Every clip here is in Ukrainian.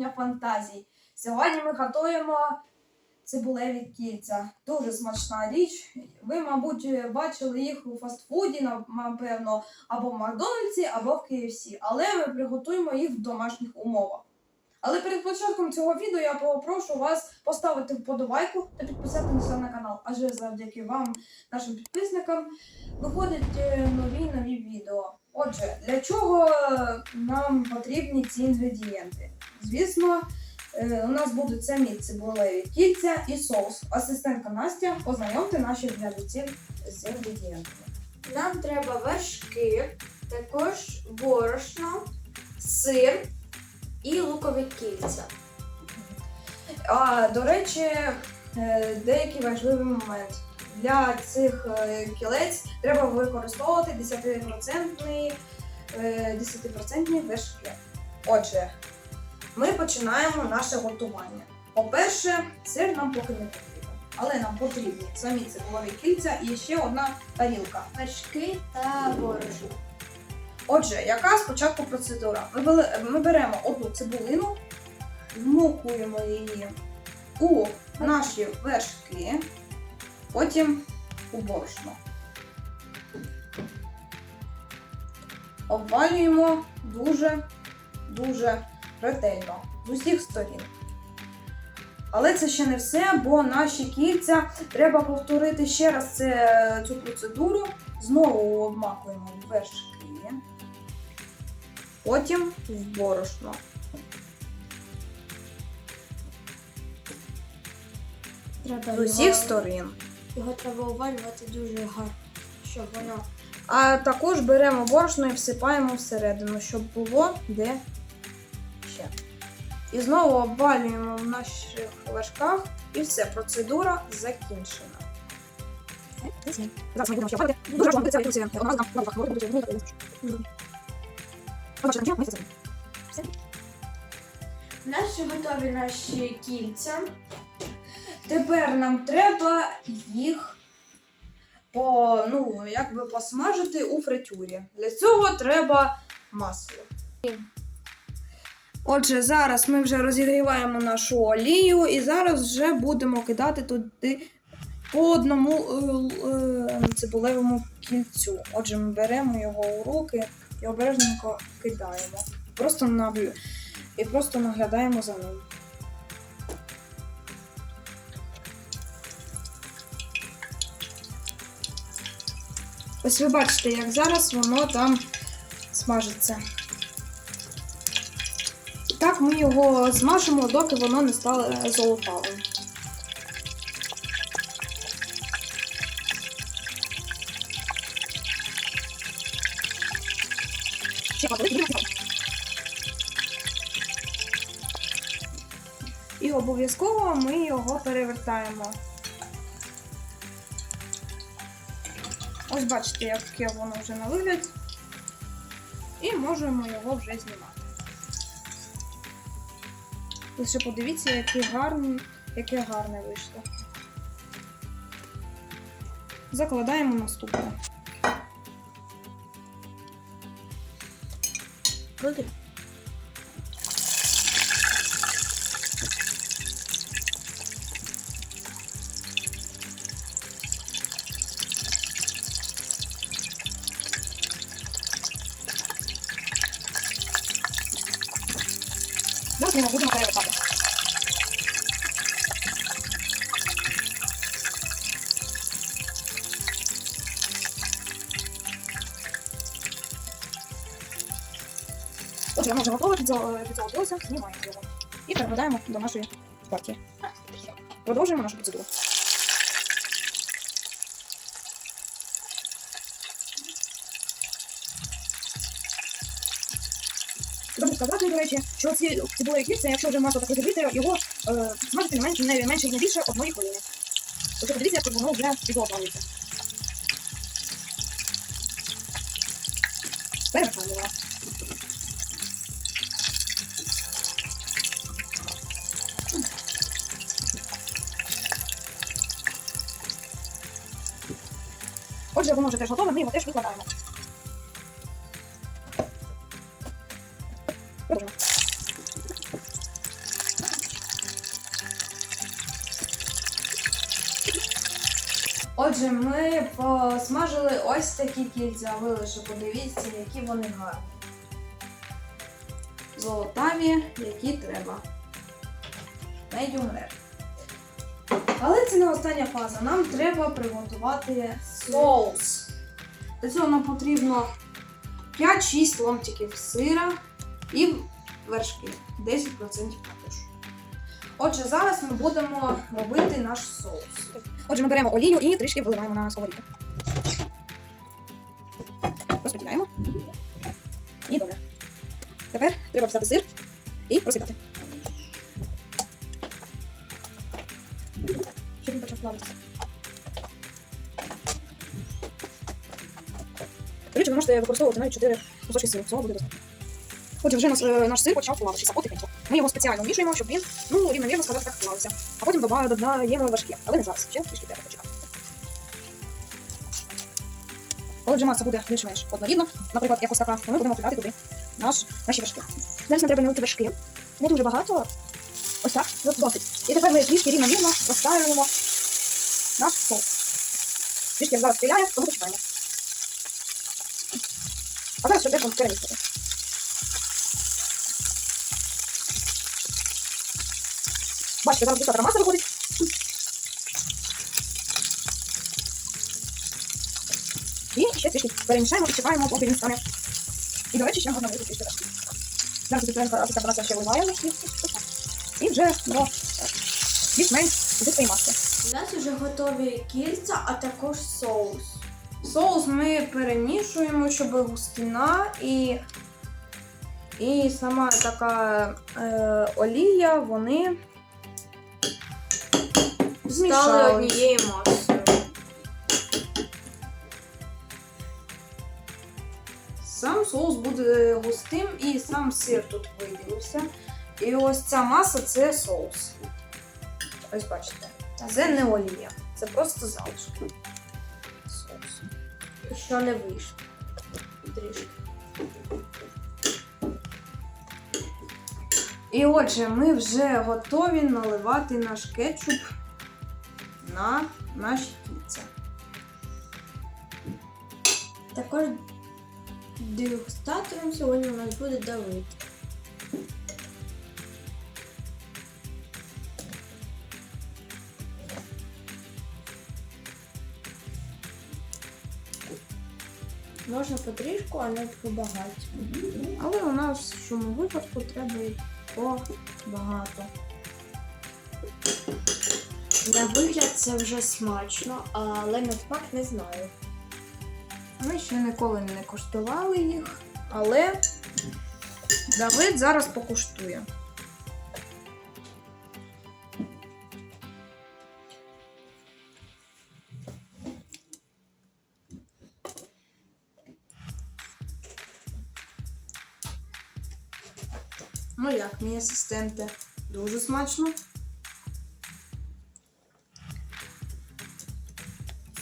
кухня фантазій. Сьогодні ми готуємо цибулеві кільця. Дуже смачна річ. Ви, мабуть, бачили їх у фастфуді, напевно, або в Макдональдсі, або в KFC. Але ми приготуємо їх в домашніх умовах. Але перед початком цього відео я попрошу вас поставити вподобайку та підписатися на канал. Адже завдяки вам, нашим підписникам, виходять е, нові нові відео. Отже, для чого е, нам потрібні ці інгредієнти? Звісно, е, у нас будуть самі цибулеві кільця і соус. Асистентка Настя, познайомте наших глядачів з інгредієнтами. Нам треба вершки, також борошно, сир і лукові кільця. А до речі, е, деякий важливий момент. Для цих е, кілець треба використовувати 10% е, 10% вершки. Отже, ми починаємо наше готування. По-перше, сир нам поки не потрібен, але нам потрібні самі цибулеві кільця і ще одна тарілка. Вершки та борошно. Отже, яка спочатку процедура? Ми, беремо одну цибулину, вмокуємо її у наші вершки, потім у борошно. Обвалюємо дуже, дуже ретельно з усіх сторін. Але це ще не все, бо наші кільця треба повторити ще раз це, цю процедуру. Знову обмакуємо в вершки, потім в борошно. Треба З усіх сторін. Його треба овалювати дуже гарно, щоб воно А також беремо борошно і всипаємо всередину, щоб було де ще. І знову обвалюємо в наших вершках, і все, процедура закінчена. Зараз ми будемо ще обвалювати. Дуже важливо, це інструкція. Вона нам правда говорить, буде Побачите, ми це зробимо. Наші готові наші кільця. Тепер нам треба їх по, ну, якби посмажити у фритюрі. Для цього треба масло. Отже, зараз ми вже розігріваємо нашу олію і зараз вже будемо кидати туди по одному е, е, цибулевому кільцю. Отже, ми беремо його у руки і обережненько кидаємо. Просто наблю... І просто наглядаємо за ним. Ось ви бачите, як зараз воно там смажиться. Так ми його смажимо, доки воно не стало золотавим. І обов'язково ми його перевертаємо. Ось бачите, яке воно вже на вигляд. І можемо його вже знімати. Лише подивіться, яке гарний, яке гарне вийшло. Закладаємо наступне. Круто. Отже, воно вже готове, підзо- знімаємо його. І перекладаємо до нашої партії. Продовжуємо нашу процедуру. Забув сказати, до речі, що ці цибулеві кільця, якщо вже масло так розігріти, його е, смажити не менше, не менше, не більше одної хвилини. Ось подивіться, як воно вже підготовлюється. Перевертаємо Отже, воно вже теж готове, ми його теж викладаємо. Отже, ми посмажили ось такі кільця, вилише подивіться, які вони гарні. Золотаві, які треба. Medium rare. Але це не остання фаза. Нам треба приготувати соус. Для цього нам потрібно 5-6 ломтиків сира і вершки 10% також. Отже, зараз ми будемо робити наш соус. Отже, ми беремо олію і трішки виливаємо на сковорідку. Розподіляємо. І добре. Тепер треба взяти сир і просипати. Можете використовувати навіть 4 кусочки сиру. Цього буде достатньо. Отже, вже наш, е, наш сир почав плавитися потихеньку. Ми його спеціально вмішуємо, щоб він ну, рівномірно скажімо так плавився. А потім додаємо вершки. Але не зараз. Ще трішки треба почекати. Коли вже маса буде більш-менш однорідна, наприклад, як ось така, то ми будемо кидати туди наш, наші вершки. Зараз нам треба налити вершки. Не дуже багато. Ось так, от досить. І тепер ми трішки рівномірно розставляємо наш соус. Трішки зараз стріляє, тому почекаємо. Перемістити. Бачите, зараз дуже маса виходить. І ще трішки перемішаємо і чекаємо, поки він стане. І, до речі, ще можна вийти трішки вершки. Зараз підтримка офіцер нас ще вливаємо. І вже до більш-менш звикли маски. У нас вже готові кільця, а також соус. Соус ми перемішуємо, щоб густина і, і сама така е, олія, вони Стали однією масою. Сам соус буде густим і сам сир тут виділився. І ось ця маса це соус. Ось бачите. Це не олія, це просто залишки. Що не вийшло. Трішки. І отже, ми вже готові наливати наш кетчуп на наші кільця. Також дегустатором сьогодні у нас буде Давид. Можна потрішку, а не побагато. Але у нас в цьому випадку треба побагато. На вигляд це вже смачно, але на смак не знаю. Ми ще ніколи не куштували їх, але Давид зараз покуштує. Ну як, мій асистенте? Дуже смачно.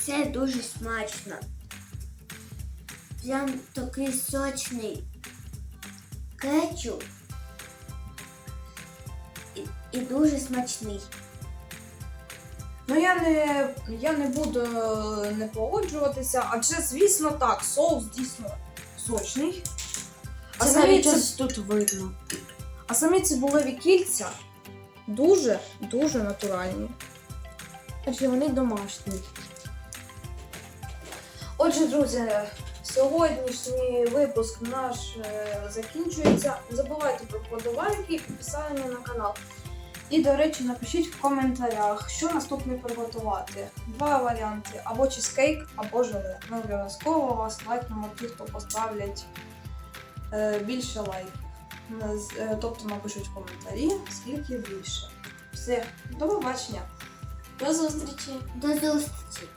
Це дуже смачно. Прям такий сочний кетчуп. І, і дуже смачний. Ну я не, я не буду е, не погоджуватися, адже, звісно, так, соус дійсно сочний. А Це навіть ці- тут видно. А самі цибулеві кільця дуже дуже натуральні. Адже вони домашні. Отже, друзі, сьогоднішній випуск наш е, закінчується. Не забувайте про вподобайки і підписання на канал. І, до речі, напишіть в коментарях, що наступне приготувати. Два варіанти: або чизкейк, або желе. Ми обов'язково вас лайкнемо ті, хто поставлять е, більше лайків. Е, Тобто напишуть коментарі, скільки більше. Все, до побачення! До зустрічі! До зустрічі!